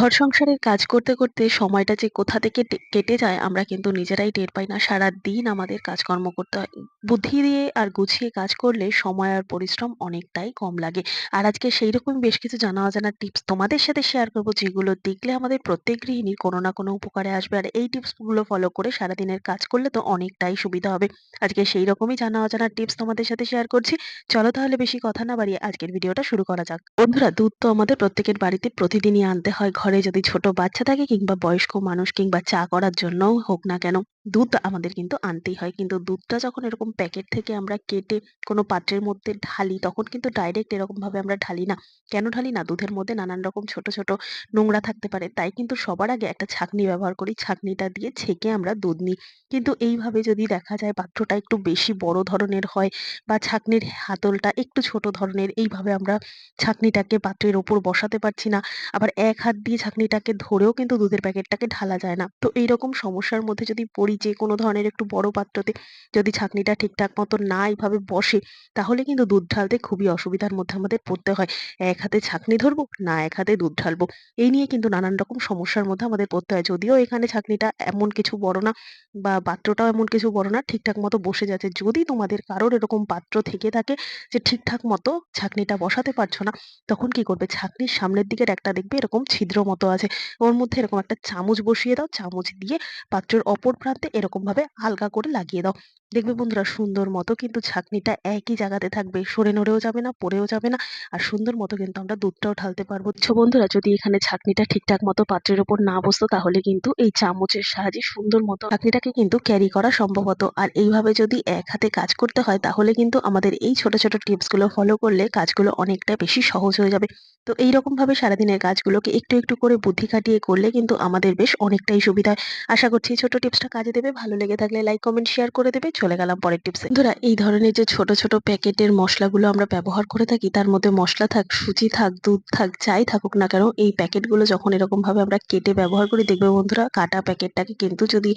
ঘর সংসারের কাজ করতে, করতে সময়টা যে কোথা থেকে কেটে যায় আমরা কিন্তু নিজেরাই টের পাই না। সারাদিন আমাদের কাজকর্ম করতে হয়। বুদ্ধি দিয়ে আর গুছিয়ে কাজ করলে সময় আর পরিশ্রম অনেকটাই কম লাগে। আর আজকে সেইরকমই বেশ কিছু জানা অজানা টিপস তোমাদের সাথে শেয়ার করব যেগুলো দেখলে আমাদের প্রত্যেক গৃহিণীর কোনো না কোনো উপকারে আসবে। আর এই টিপসগুলো ফলো করে সারাদিনের কাজ করলে তো অনেকটাই সুবিধা হবে। আজকে সেই রকমই জানা অজানা টিপস তোমাদের সাথে শেয়ার করছি। চলো তাহলে বেশি কথা না বাড়িয়ে আজকের ভিডিওটা শুরু করা যাক। বন্ধুরা দুধ তো আমাদের প্রত্যেকের বাড়িতে প্রতিদিনই আনতে হয়। ঘরে যদি ছোট বাচ্চা থাকে কিংবা বয়স্ক মানুষ কিংবা চা করার জন্যও হোক না কেন দুধ আমাদের কিন্তু আনতেই হয়। কিন্তু দুধটা যখন এরকম প্যাকেট থেকে আমরা কেটে কোনো পাত্রের মধ্যে ঢালি তখন কিন্তু ডাইরেক্ট এরকমভাবে আমরা ঢালি না। কেন ঢালি না? দুধের মধ্যে নানান রকম ছোট, ছোট নোংরা থাকতে পারে। তাই কিন্তু সবার আগে একটা ছাঁকনি ব্যবহার করি। ছাঁকনিটা দিয়ে ছেঁকে আমরা দুধ নিই। কিন্তু এইভাবে যদি দেখা যায় পাত্রটা একটু বেশি বড় ধরনের হয় বা ছাঁকনির হাতলটা একটু ছোট ধরনের এইভাবে আমরা ছাঁকনিটাকে পাত্রের ওপর বসাতে পারছি না। আবার এক হাত দিয়ে ছাঁকনিটাকে ধরেও কিন্তু দুধের প্যাকেটটাকে ঢালা যায় না। তো এইরকম সমস্যার মধ্যে যদি পড়ি যে কোনো ধরনের একটু বড় পাত্রতে যদি ছাঁকনিটা ঠিকঠাক মতো না এইভাবে বসে তাহলে কিন্তু দুধ ঢালতে খুবই অসুবিধার মধ্যে আমাদের পড়তে হয়। এক হাতে ছাঁকনি ধরবো, না এক হাতে দুধ ঢালবো। এই নিয়ে কিন্তু নানান রকম সমস্যার মধ্যে আমাদের পড়তে হয়। যদিও এখানে ছাঁকনিটা এমন কিছু বড় না বা পাত্রটাও এমন কিছু বড় না, ঠিকঠাক মতো বসে যাচ্ছে। যদি তোমাদের কারোর এরকম পাত্র থেকে থাকে যে ঠিকঠাক মতো ছাঁকনিটা বসাতে পারছ না, তখন কি করবে? ছাঁকনির সামনের দিকের একটা দেখবে এরকম ছিদ্র মতো আছে। ওর মধ্যে এরকম একটা চামচ বসিয়ে দাও। চামচ দিয়ে পাত্রের অপর প্রান্তে এরকমভাবে হালকা করে লাগিয়ে দাও। দেখবে বন্ধুরা সুন্দর মতো কিন্তু ছাঁকনিটা একই জায়গাতে থাকবে। সরে নড়েও যাবে না, পড়েও যাবে না। আর সুন্দর মতো কিন্তু আমরা দুধটাও ঢালতে পারব। ছো বন্ধুরা যদি এখানে ছাঁকনিটা ঠিকঠাক মতো পাত্রের উপর না বসতো তাহলে কিন্তু এই চামচের সাহায্যে সুন্দর মতো ছাঁকনিটাকে কিন্তু ক্যারি করা সম্ভব হতো। আর এইভাবে যদি এক হাতে কাজ করতে হয় তাহলে কিন্তু আমাদের এই ছোট, ছোট টিপসগুলো ফলো করলে কাজগুলো অনেকটা বেশি সহজ হয়ে যাবে। তো এইরকমভাবে সারাদিনের কাজগুলোকে একটু, একটু করে বুদ্ধি খাটিয়ে করলে কিন্তু আমাদের বেশ অনেকটাই সুবিধা। আশা করছি ছোট টিপসটা কাজে দেবে। ভালো লেগে থাকলে লাইক, কমেন্ট, শেয়ার করে দেবে। চলে গেলাম পরের টিপসে। বন্ধুরা এই ধরনের যে ছোট, ছোট প্যাকেটের মশলাগুলো আমরা ব্যবহার করে থাকি তার মধ্যে মশলা থাক, সুজি থাক, দুধ থাক, যাই থাকুক না কেন এই প্যাকেটগুলো যখন এরকমভাবে আমরা কেটে ব্যবহার করি দেখবে বন্ধুরা কাটা প্যাকেটটাকে কিন্তু যদি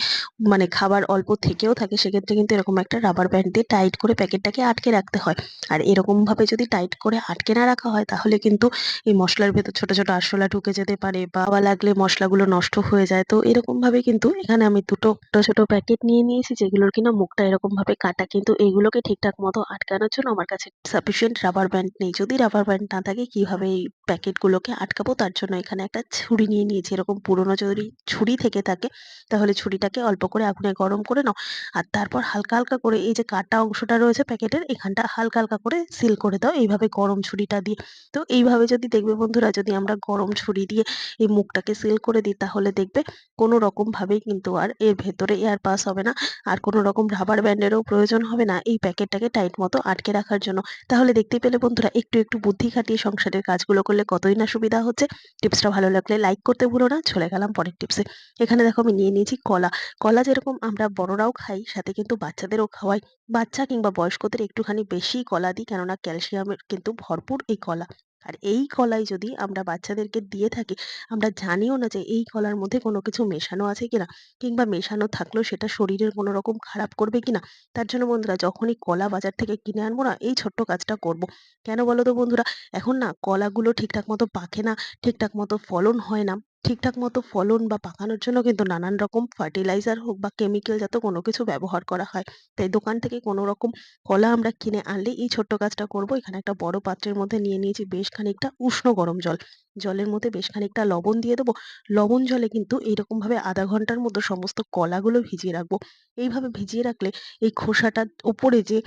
মানে খাবার অল্প থেকেও থাকে সেক্ষেত্রে কিন্তু এরকম একটা রাবার ব্যান্ড দিয়ে টাইট করে প্যাকেটটাকে আটকে রাখতে হয়। আর এরকমভাবে যদি টাইট করে আটকে না রাখা হয় তাহলে কিন্তু এই মশলার ভেতর ছোট, ছোট আরশোলা ঢুকে যেতে পারে বা লাগলে মশলাগুলো নষ্ট হয়ে যায়। তো এরকমভাবে কিন্তু এখানে আমি দুটো ছোট, ছোট প্যাকেট নিয়ে নিয়েছি যেগুলোর কিনা মুখটা এরকমভাবে কাটা। কিন্তু এগুলোকে ঠিকঠাক মতো আটকানোর জন্য আমার কাছে সাফিসিয়েন্ট রাবার ব্যান্ড নেই। যদি রাবার ব্যান্ড না থাকে কীভাবে এই প্যাকেটগুলোকে আটকাবো তার জন্য এখানে একটা ছুরি নিয়ে নিয়েছি। এরকম পুরোনো যদি ছুরি থেকে থাকে তাহলে ছুরিটাকে অল্প করে আগুনে গরম করে নাও। আর তারপর হালকা, হালকা করে এই যে কাটা অংশটা রয়েছে প্যাকেটের এখানটা হালকা, হালকা করে সিল করে দাও এইভাবে গরম ছুরিটা দিয়ে। তো এইভাবে যদি দেখবে বন্ধুরা যদি আমরা গরম ছুরি দিয়ে এই মুখটাকে সিল করে দিই তাহলে দেখবে কোনো রকম ভাবেই কিন্তু আর এর ভেতরে এয়ার পাস হবে না আর কোনো রকম রাবার ব্যান্ডেরও প্রয়োজন হবে না এই প্যাকেটটাকে টাইট মতো আটকে রাখার জন্য। তাহলে দেখতে পেলে বন্ধুরা একটু একটু বুদ্ধি খাটিয়ে সংসারের কাজগুলো করলে কতই না সুবিধা হচ্ছে। টিপসটা ভালো লাগলে লাইক করতে ভুলো না, চলে গেলাম পরের টিপসে। এখানে দেখো আমি নিয়ে নিয়েছি কলা। কলা যেরকম আমরা বড়রাও খাই, সাথে কিন্তু বাচ্চাদেরও খাওয়াই। বাচ্চা কিংবা বয়স্কদের একটুখানি বেশি কলা দিই, কেননা ক্যালসিয়ামের কিন্তু ভরপুর এই কলা। আর এই কলাই যদি আমরা বাচ্চাদেরকে দিয়ে থাকি, আমরা জানিও না যে এই কলার মধ্যে কোনো কিছু মেশানো আছে কিনা কিংবা মেশানো থাকলেও সেটা শরীরের কোনো রকম খারাপ করবে কিনা তার জন্য বন্ধুরা, যখনই কলা বাজার থেকে কিনে আনব না, এই ছোট্ট কাজটা করব। কেন বলো তো বন্ধুরা, এখন না কলাগুলো ঠিকঠাক মতো পাকে না, ঠিকঠাক মতো ফলন হয় না ঠিকঠাক মতো ফলন বা পাকানোর জন্য কিন্তু নানান রকম ফার্টিলাইজার হোক বা কেমিক্যাল জাতীয় কোনো কিছু ব্যবহার করা হয়। তাই দোকান থেকে কোনো রকম কলা আমরা কিনে আনলে এই ছোট্ট কাজটা করব। এখানে একটা বড় পাত্রের মধ্যে নিয়ে নিয়েছি বেশ খানিকটা উষ্ণ গরম জল। জলের মধ্যে বেশ খানিকটা লবণ দিয়ে দেবো। লবণ জলে কিন্তু এইরকম ভাবে আধা ঘণ্টার মতো সমস্ত কলাগুলো ভিজিয়ে রাখব। এইভাবে ভিজিয়ে রাখলে এই খোসাটার ওপরে যে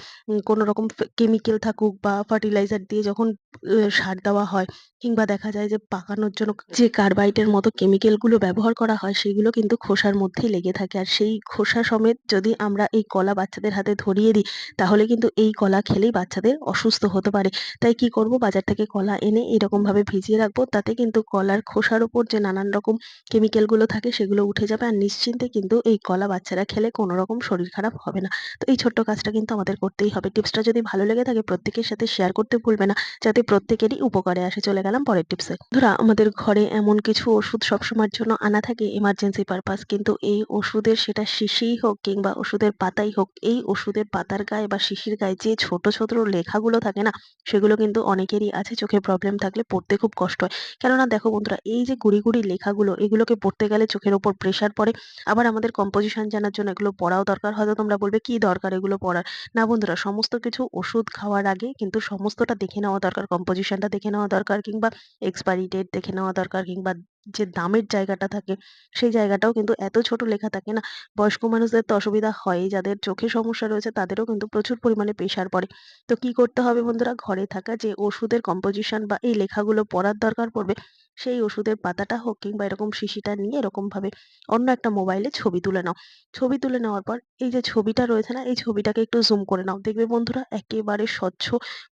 কোনো রকম কেমিক্যাল থাকুক বা ফার্টিলাইজার দিয়ে যখন সার দেওয়া হয় কিংবা দেখা যায় যে পাকানোর জন্য যে কার্বাইটের মতো কেমিক্যালগুলো ব্যবহার করা হয়, সেগুলো কিন্তু খোসার মধ্যেই লেগে থাকে। আর সেই খোসা সমেত যদি আমরা এই কলা বাচ্চাদের হাতে ধরিয়ে দিই, তাহলে কিন্তু এই কলা খেলেই বাচ্চাদের অসুস্থ হতে পারে। তাই কি করব? বাজার থেকে কলা এনে এরকম ভাবে ভিজিয়ে রাখব, তাতে কিন্তু কলার খোসার উপর যে নানান রকম কেমিক্যালগুলো থাকে, সেগুলো উঠে যাবে। আর নিশ্চিন্তে কিন্তু এই কলা বাচ্চারা খেলে কোনো রকম শরীর খারাপ হবে না। তো এই ছোট্ট কাজটা কিন্তু আমাদের করতেই হবে। টিপসটা যদি ভালো লেগে থাকে, প্রত্যেকের সাথে শেয়ার করতে ভুলবে না, যাতে প্রত্যেকেরই উপকারে আসে। চলে গেলাম পরের টিপসে ধরা আমাদের ঘরে এমন কিছু ওষুধ ওষুধ সবসময়ের জন্য আনা থাকে এমার্জেন্সি পারপাস কিন্তু এই ওষুধের সেটা শিশিই হোক কিংবা ওষুধের পাতাই হোক, এই ওষুধের পাতার গায়ে বা শিশির গায়ে যে ছোট ছোট লেখাগুলো থাকে না, সেগুলো কিন্তু অনেকেরই আছে, চোখে প্রবলেম থাকলে পড়তে খুব কষ্ট হয়। কেননা দেখো বন্ধুরা, এই যে গুড়ি গুড়ি লেখাগুলো, এগুলোকে পড়তে গেলে চোখের ওপর প্রেশার পড়ে, আবার আমাদের কম্পোজিশন জানার জন্য এগুলো পড়াও দরকার, হয়তো তোমরা বলবে কি দরকার এগুলো পড়ার? না বন্ধুরা, সমস্ত কিছু ওষুধ খাওয়ার আগে কিন্তু সমস্তটা দেখে নেওয়া দরকার কম্পোজিশনটা দেখে নেওয়া দরকার কিংবা এক্সপায়ারি ডেট দেখে নেওয়া দরকার কিংবা যে দামের জায়গাটা থাকে, সেই জায়গাটাও কিন্তু এত ছোট লেখা থাকে না। বয়স্ক মানুষদের তো অসুবিধা হয়ই, যাদের চোখে সমস্যা রয়েছে তাদেরও কিন্তু প্রচুর পরিমাণে প্রেশার পড়ে। তো কি করতে হবে বন্ধুরা? ঘরে থাকা যে ওষুধের কম্পোজিশন বা এই লেখাগুলো পড়ার দরকার পড়বে, সেই ওষুধের পাতাটা হোক কিংবা এরকম শিশিটা নিয়ে এরকম ভাবে অন্য একটা মোবাইলে ছবি তুলে নাও। ছবি তুলে নেওয়ার পর এই যে ছবিটা রয়েছে না, এই ছবিটাকে একটু জুম করে নাও। দেখবে বন্ধুরা একেবারে স্বচ্ছ,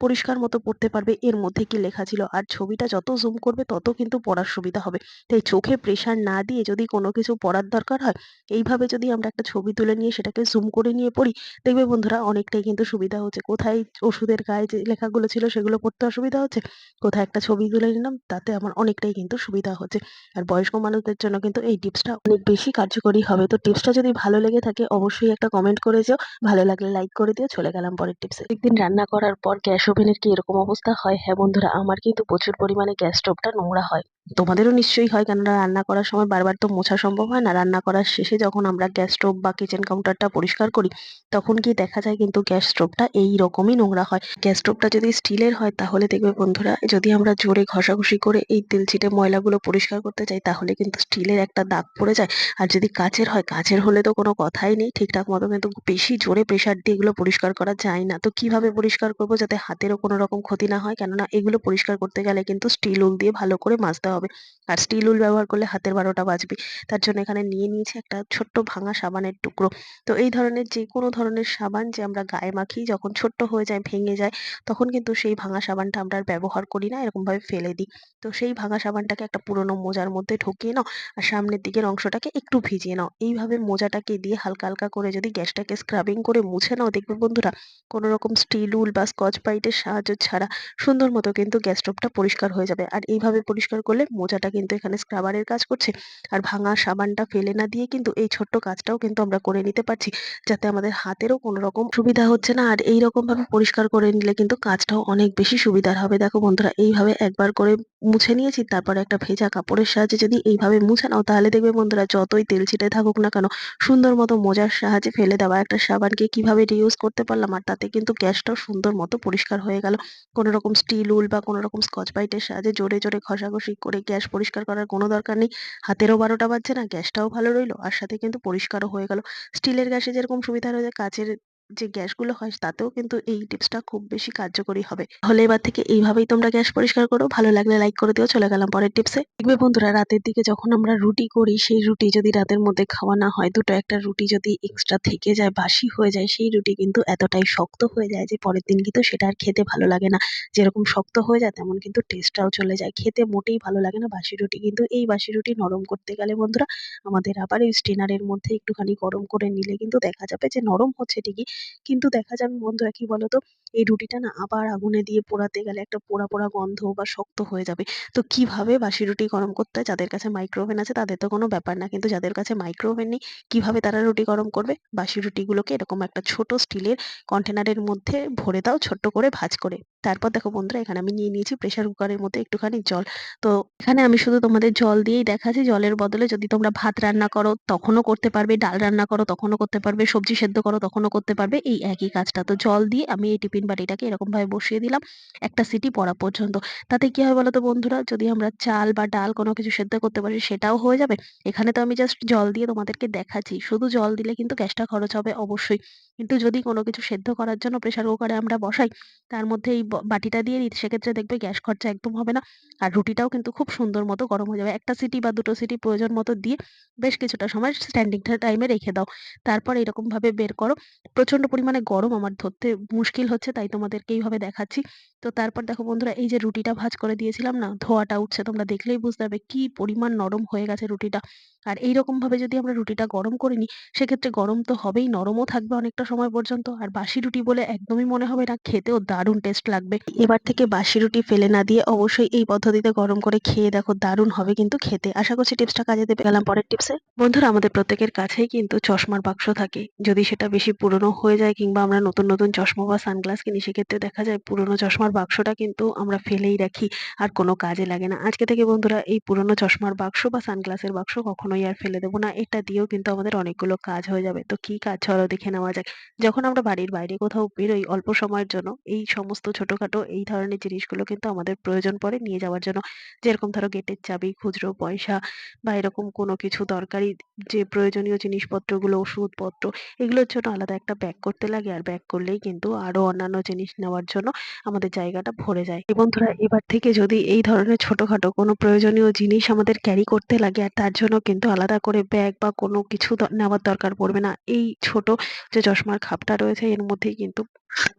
পরিষ্কার মতো পড়তে পারবে। এর মধ্যে কি লেখা ছিল? আর ছবিটা যত জুম করবে তত কিন্তু পড়ার সুবিধা হবে। তাই চোখে প্রেশার না দিয়ে যদি কোনো কিছু পড়ার দরকার হয়, এইভাবে যদি আমরা একটা ছবি তুলে নিয়ে সেটাকে জুম করে নিয়ে পড়ি, দেখবে বন্ধুরা অনেকটাই কিন্তু সুবিধা হচ্ছে। কোথায় ওষুধের গায়ে যে লেখাগুলো ছিল সেগুলো পড়তে অসুবিধা হচ্ছে, কোথায় একটা ছবি তুলে নিলাম তাতে আমার অনেকটাই কিন্তু সুবিধা হচ্ছে। আর বয়স্ক মানুষদের জন্য কিন্তু এই টিপসটা অনেক বেশি কার্যকরী হবে। তো টিপসটা যদি ভালো লেগে থাকে অবশ্যই একটা কমেন্ট করে যেও ভালো লাগলে লাইক করে দিও। চলে গেলাম পরের টিপসে। একদিন রান্না করার পর গ্যাস ওভেনের কি এরকম অবস্থা হয়? হ্যাঁ বন্ধুরা, আমার কিন্তু প্রচুর পরিমাণে গ্যাস স্টোভটা নোংরা হয়। তোমাদেরও নিশ্চয়ই হয় কেননা রান্না করার সময় বারবার তো মোছা সম্ভব হয় না। রান্না করার শেষে যখন আমরা গ্যাস স্টোভ বা কিচেন কাউন্টারটা পরিষ্কার করি, তখন কি দেখা যায় কিন্তু গ্যাস স্টোভটা এই রকমই নোংরা হয়। গ্যাস স্টোভটা যদি স্টিলের হয় তাহলে দেখবে বন্ধুরা, যদি আমরা জোরে ঘষাঘষি করে এই তেল ছিটে ময়লাগুলো পরিষ্কার করতে চাই, তাহলে কিন্তু স্টিলের একটা দাগ পড়ে যায়। আর যদি কাচের হয়, কাচের হলে তো কোনো কথাই নেই। ঠিকঠাক মতো কিন্তু বেশি জোরে প্রেশার দিয়ে এগুলো পরিষ্কার করা যায় না। তো কীভাবে পরিষ্কার করব যাতে হাতেরও কোনো রকম ক্ষতি না হয়? কেননা এগুলো পরিষ্কার করতে গেলে কিন্তু স্টিল উল দিয়ে ভালো করে মাজতে হবে। আর স্টিল উল ব্যবহার করলে হাতের বারোটা বাজবে। তার জন্য এখানে নিয়ে নিয়েছি একটা ছোট্ট ভাঙা সাবানের টুকরো। তো এই ধরনের যে কোনো ধরনের সাবান যে আমরা গায়ে মাখি, যখন ছোট্ট হয়ে যায়, ভেঙে যায়, তখন কিন্তু সেই ভাঙা সাবানটা আমরা আর ব্যবহার করি না, এরকমভাবে ফেলে দিই। তো সেই ভাঙা সাবানটাকে একটা পুরোনো মোজার মধ্যে ঢুকিয়ে নাও আর সামনের দিকের অংশটাকে একটু ভিজিয়ে নাও। এইভাবে মোজাটাকে দিয়ে হালকা হালকা করে যদি গ্যাসটাকে স্ক্রাবিং করে মুছে নাও, দেখবে বন্ধুরা কোনো রকম স্টিল উল বা স্কচ ব্রাইটের সাহায্য ছাড়া সুন্দর মতো কিন্তু গ্যাস স্টোভটা পরিষ্কার হয়ে যাবে। আর এইভাবে পরিষ্কার করলে মোজাটা কিন্তু এখানে স্ক্রাবারের কাজ করছে। আর ভাঙা সাবানটা ফেলে না দিয়ে কিন্তু এই ছোট্ট কাজটাও কিন্তু আমরা করে নিতে পারছি, যাতে আমাদের হাতেরও কোনো রকম সুবিধা হচ্ছে না। আর এই রকম ভাবে পরিষ্কার করে নিলে কিন্তু কাজটাও অনেক বেশি সুবিধার হবে। দেখো বন্ধুরা, এইভাবে একবার করে মুছে নিয়েছি, তারপরে একটা ভেজা কাপড়ের সাহায্যে যদি এইভাবে মুছে নাও, তাহলে দেখবে বন্ধুরা যতই তেল ছিটে থাকুক না কেন, সুন্দর মতো মোজার সাহায্যে ফেলে দেওয়া একটা সাবানকে কীভাবে রিউজ করতে পারলাম, আর তাতে কিন্তু গ্যাসটাও সুন্দর মতো পরিষ্কার হয়ে গেল। কোনো রকম স্টিল উল বা কোনো রকম স্কচ ব্রাইটের সাহায্যে জোরে জোরে ঘষাঘষি করে গ্যাস পরিষ্কার করার কোনো দরকার নেই। হাতেরও বারোটা বাজছে না, গ্যাসটাও ভালো রইল, আর সাথে কিন্তু পরিষ্কারও হয়ে গেল। স্টিলের গ্যাসে যেরকম সুবিধা রয়েছে, কাচের যে গ্যাসগুলো হয় তাতেও কিন্তু এই টিপসটা খুব বেশি কার্যকরী হবে। তাহলে এবার থেকে এইভাবেই তোমরা গ্যাস পরিষ্কার করো, ভালো লাগলে লাইক করে দিও, চলে গেলাম পরের টিপসে। দেখবে বন্ধুরা, রাতের দিকে যখন আমরা রুটি করি, সেই রুটি যদি রাতের মধ্যে খাওয়া না হয়, দুটো একটা রুটি যদি এক্সট্রা থেকে যায়, বাসি হয়ে যায়, সেই রুটি কিন্তু এতটাই শক্ত হয়ে যায় যে পরের দিন কিন্তু সেটা আর খেতে ভালো লাগে না। যেরকম শক্ত হয়ে যায়, তেমন কিন্তু টেস্টটাও চলে যায়। খেতে মোটেই ভালো লাগে না বাসি রুটি, কিন্তু এই বাসি রুটি নরম করতে গেলে বন্ধুরা, আমাদের আবার এই স্টেনারের মধ্যে একটুখানি গরম করে নিলে কিন্তু দেখা যাবে যে নরম হচ্ছে ঠিকই কিন্তু দেখা যাবে বন্ধুরা কি বলতো এই রুটিটা না আবার আগুনে দিয়ে পোড়াতে গেলে একটা পোড়া পোড়া গন্ধ বা শক্ত হয়ে যাবে। তো কীভাবে বাসি রুটি গরম করতে হয়? যাদের কাছে মাইক্রো ওভেন আছে তাদের তো কোনো ব্যাপার না। কিন্তু যাদের কাছে মাইক্রো ওভেন নেই, কীভাবে তারা রুটি গরম করবে? বাসি রুটিগুলোকে এরকম একটা ছোট স্টিলের কন্টেনারের মধ্যে ভরে দাও, ছোট্ট করে ভাঁজ করে। তারপর দেখো বন্ধুরা, এখানে আমি নিয়ে নিয়েছি প্রেসার কুকারের মধ্যে একটুখানি জল। তো এখানে আমি শুধু তোমাদের জল দিয়েই দেখাচ্ছি। জলের বদলে যদি তোমরা ভাত রান্না করো, তখনও করতে পারবে। ডাল রান্না করো, তখনও করতে পারবে। সবজি সেদ্ধ করো, তখনও করতে পারবে। এই একই কাজটা। তো জল দিয়ে আমি এই টিফিন বাটিটাকে এরকম ভাবে বসিয়ে দিলাম একটা সিটি পড়া পর্যন্ত। তাতে কি হয় বলতো বন্ধুরা? যদি আমরা চাল বা ডাল কোনো কিছু সেদ্ধ করতে পারি সেটাও হয়ে যাবে। এখানে তো আমি জাস্ট জল দিয়ে তোমাদেরকে দেখাচ্ছি। শুধু জল দিলে কিন্তু গ্যাসটা খরচ হবে অবশ্যই। কিন্তু যদি কোনো কিছু সেদ্ধ করার জন্য প্রেশার কুকারে আমরা বসাই, তার মধ্যে এই বাটিটা দিয়ে দিই, সেক্ষেত্রে দেখবে গ্যাস খরচা একদম হবে না। আর রুটিটাও কিন্তু খুব সুন্দর মতো গরম হয়ে যাবে। একটা সিটি বা দুটো সিটি প্রয়োজন মতো দিয়ে বেশ কিছুটা সময় স্ট্যান্ডিং টাইমে রেখে দাও। তারপর এরকমভাবে বের করো। প্রচণ্ড পরিমাণে গরম আমার ধরতে মুশকিল হচ্ছে, তাই তোমাদেরকে এইভাবে দেখাচ্ছি। তো তারপর দেখো বন্ধুরা এই যে রুটিটা ভাজ করে দিয়েছিলাম না, ধোয়াটা উঠছে তোমরা দেখলেই বুঝতে পারবে কি পরিমাণ নরম হয়ে গেছে রুটিটা। আর এইরকমভাবে যদি আমরা রুটিটা গরম করে নিই, সেক্ষেত্রে গরম তো হবেই, নরমও থাকবে অনেকটা সময় পর্যন্ত। আর বাসি রুটি বলে একদমই মনে হবে না, খেতেও দারুণ টেস্ট লাগবে। এবার থেকে বাসি রুটি ফেলে না দিয়ে অবশ্যই এই পদ্ধতিতে গরম করে খেয়ে দেখো, দারুণ হবে কিন্তু খেতে। আশা করছি টিপসটা কাজে দেবে। গেলাম পরের টিপসে। বন্ধুরা আমাদের প্রত্যেকের কাছেই কিন্তু চশমার বাক্স থাকে। যদি সেটা বেশি পুরনো হয়ে যায় কিংবা আমরা নতুন, নতুন চশমা বা সানগ্লাস কিনি সেক্ষেত্রে দেখা যায় পুরনো চশমার বাক্সটা কিন্তু আমরা ফেলেই রাখি আর কোনো কাজে লাগে না। আজকে থেকে বন্ধুরা এই পুরনো চশমার বাক্স বা সানগ্লাসের বাক্স কখনোই আর ফেলে দেবো না। এটা দিয়েও কিন্তু আমাদের অনেকগুলো কাজ হয়ে যাবে। তো কি কাজ চলো দেখে নেওয়া যাক। যখন আমরা বাড়ির বাইরে কোথাও বেরোই অল্প সময়ের জন্য এই সমস্ত ছোটখাটো এই ধরনের জিনিসগুলো কিন্তু আমাদের প্রয়োজন পড়ে নিয়ে যাওয়ার জন্য। যেরকম ধরো গেটের চাবি, খুচরো পয়সা বা এরকম কোনো কিছু দরকারি যে প্রয়োজনীয় জিনিসপত্রগুলো, ওষুধপত্র এগুলোর জন্য আলাদা একটা ব্যাগ করতে লাগে। আর ব্যাগ করলেই কিন্তু আরও অন্যান্য জিনিস নেওয়ার জন্য আমাদের জায়গাটা ভরে যায়। বন্ধুরা এবার থেকে যদি এই ধরনের ছোটখাটো কোনো প্রয়োজনীয় জিনিস আমাদের ক্যারি করতে লাগে আর তার জন্য কিন্তু আলাদা করে ব্যাগ বা কোনো কিছু নেওয়ার দরকার পড়বে না। এই ছোট যে চশমার খাপটা রয়েছে এর মধ্যেই কিন্তু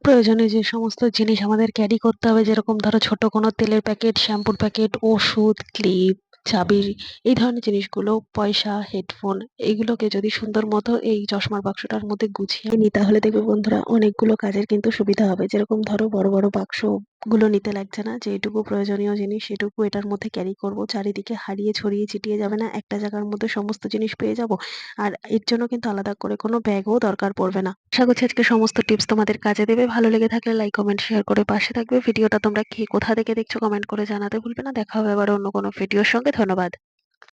প্রয়োজনীয় যে সমস্ত জিনিস আমাদের ক্যারি করতে হবে যেরকম ধরো ছোট কোনো তেলের প্যাকেট, শ্যাম্পুর প্যাকেট, ওষুধ, ক্লিপ, চাবি এই ধরনের জিনিসগুলো, পয়সা, হেডফোন এগুলোকে যদি সুন্দর মতো এই চশমার বাক্সটার মধ্যে গুছিয়ে নিই তাহলে দেখবে বন্ধুরা অনেকগুলো কাজের কিন্তু সুবিধা হবে। যেরকম ধরো বড়, বড় বাক্সগুলো নিতে লাগছে না। যেটুকু প্রয়োজনীয় জিনিস সেটুকু এটার মধ্যে ক্যারি করব। চারিদিকে হারিয়ে ছড়িয়ে ছিটিয়ে যাবে না। একটা জায়গার মধ্যে সমস্ত জিনিস পেয়ে যাব। আর এর জন্য কিন্তু আলাদা করে কোনো ব্যাগও দরকার পড়বে না। আশা করছি আজকে সমস্ত টিপস তোমাদের কাজে দেবে। ভালো লেগে থাকলে লাইক, কমেন্ট, শেয়ার করে পাশে থাকবে। ভিডিওটা তোমরা কে কোথা থেকে দেখছ কমেন্ট করে জানাতে ভুলবে না। দেখা হবে আবার অন্য কোনো ভিডিওর সঙ্গে। ধন্যবাদ।